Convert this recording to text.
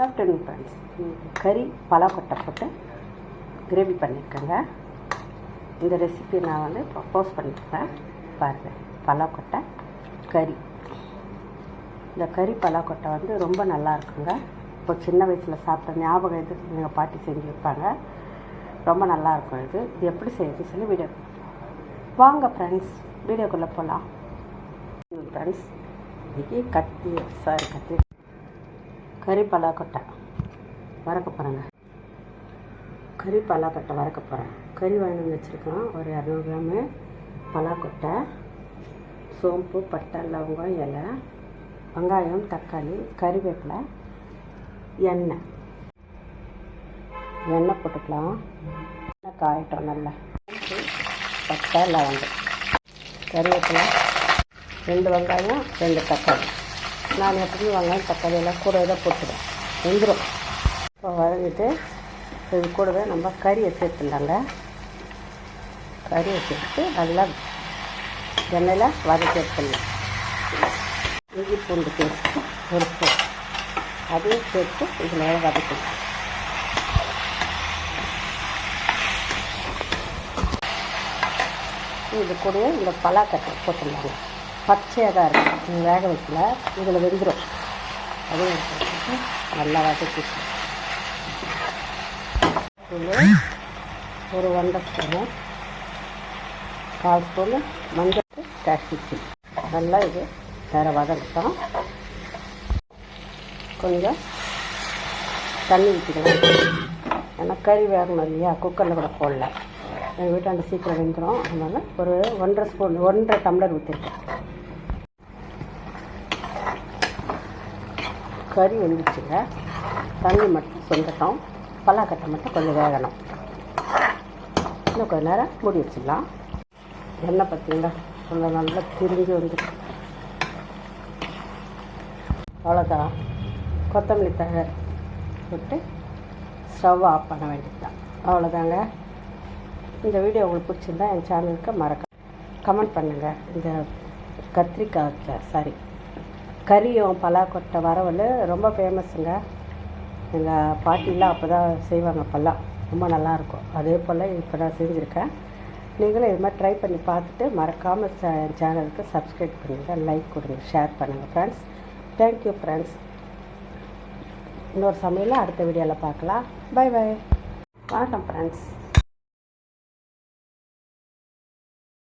Good afternoon friends கறி பலாக்கொட்டை போட்டு gravy பண்ணியிருக்கேங்க. இந்த ரெசிபி நான் வந்து ப்ரப்போஸ் பண்ணியிருக்கேன். பாருங்கள் பலாக்கொட்டை கறி. இந்த கறி பலாக்கொட்டை வந்து ரொம்ப நல்லா இருக்குங்க. இப்போ சின்ன வயசில் சாப்பிட்ட ஞாபகம் இது எங்கள் பாட்டி செஞ்சு வைப்பாங்க. ரொம்ப நல்லா இருக்கும் இது. இது எப்படி செய்யுது சொல்லி வீடியோ வாங்க ஃப்ரெண்ட்ஸ் வீடியோக்குள்ளே போகலாம் ஃப்ரெண்ட்ஸ் இன்றைக்கி கத்தி சாரி கத்தி. கறி பலாக்கொட்டை வறக்க போகிறேங்க கறி பலாக்கொட்டை வறக்க போகிறேன் கறி வாங்கி வச்சுருக்கோம் ஒரு இரநூறு கிராமு பலாக்கொட்டை சோம்பு பட்டை லவங்கம் இலை வெங்காயம் தக்காளி கறிவேப்பிலை எண்ணெய். எண்ணெய் போட்டுக்கலாம். எண்ணெய் காயட்டும் நல்லா. பட்டை லவங்கம். கறிவேப்பிலை ரெண்டு வெங்காயம் ரெண்டு தக்காளி. நான் எப்படியும் வெங்காயம் தக்காளி எல்லாம் கூட தான் போட்டுடுவேன் வெந்துடும் இப்போ வதங்கிட்டு இது கூடவே நம்ம கறியை சேர்த்துடலாங்க கறியை சேர்த்து நல்லா எண்ணெயில் வதக்கி எடுத்துடலாம். இஞ்சி பூண்டு பேஸ்ட் ஒரு ஸ்பூன். அதையும் சேர்த்து இதில் வதக்கணும். இது கூடவே இந்த பலாக்கட்டை போட்டுடலாங்க. பச்சையாக தான் இருக்கும் வேக வைக்கல. இதில் வெந்துடும் அதுவும் நல்லா வதக்கி ஒரு ஒன்றரை ஸ்பூனு கால் ஸ்பூனு மஞ்சள் காஷ்மீர் நல்லா இது வேறு வதக்கிட்டோம். கொஞ்சம் தண்ணி ஊற்றிக்கலாம் ஏன்னா கறி வேகணும் இல்லையா? குக்கரில் கூட போடல. எங்கள் வீட்டாண்ட சீக்கிரம் வெந்துடும் அதனால் ஒரு ஒன்றரை ஸ்பூன் ஒன்றரை டம்ளர் ஊற்றிருக்கேன் கறி வெந்துச்சுங்க. தண்ணி மட்டும் சொந்தட்டும் பலாக்கட்டை மட்டும் கொஞ்சம் வேகணும். இன்னும் கொஞ்ச நேரம் மூடி வச்சிடலாம். எண்ணெய் பார்த்தீங்களா கொஞ்சம் நல்லா திரிஞ்சு வந்துருக்கு அவ்வளோதான் கொத்தமல்லி தழை போட்டு ஸ்டவ் ஆஃப் பண்ண வேண்டியது தான் அவ்வளோதாங்க இந்த வீடியோ உங்களுக்கு பிடிச்சிருந்தா என் சேனலுக்கு மறக்க கமெண்ட் பண்ணுங்கள் இந்த கத்திரிக்காய் சாரி கறியும் பலாக்கொட்டை வரவல் ரொம்ப ஃபேமஸுங்க எங்கள் பாட்டிலாம் அப்போ தான் செய்வாங்க அப்போல்லாம் ரொம்ப நல்லாயிருக்கும். அதே போல் இப்போ நான் செஞ்சுருக்கேன். நீங்களும் இது மாதிரி ட்ரை பண்ணி பார்த்துட்டு மறக்காமல் சேனலுக்கு சப்ஸ்கிரைப் பண்ணுங்கள் லைக் கொடுங்க ஷேர் பண்ணுங்கள் ஃப்ரெண்ட்ஸ் தேங்க்யூ ஃப்ரெண்ட்ஸ் இன்னொரு சமையலில் அடுத்த வீடியோவில் பார்க்கலாம். பை பை வணக்கம் ஃப்ரெண்ட்ஸ்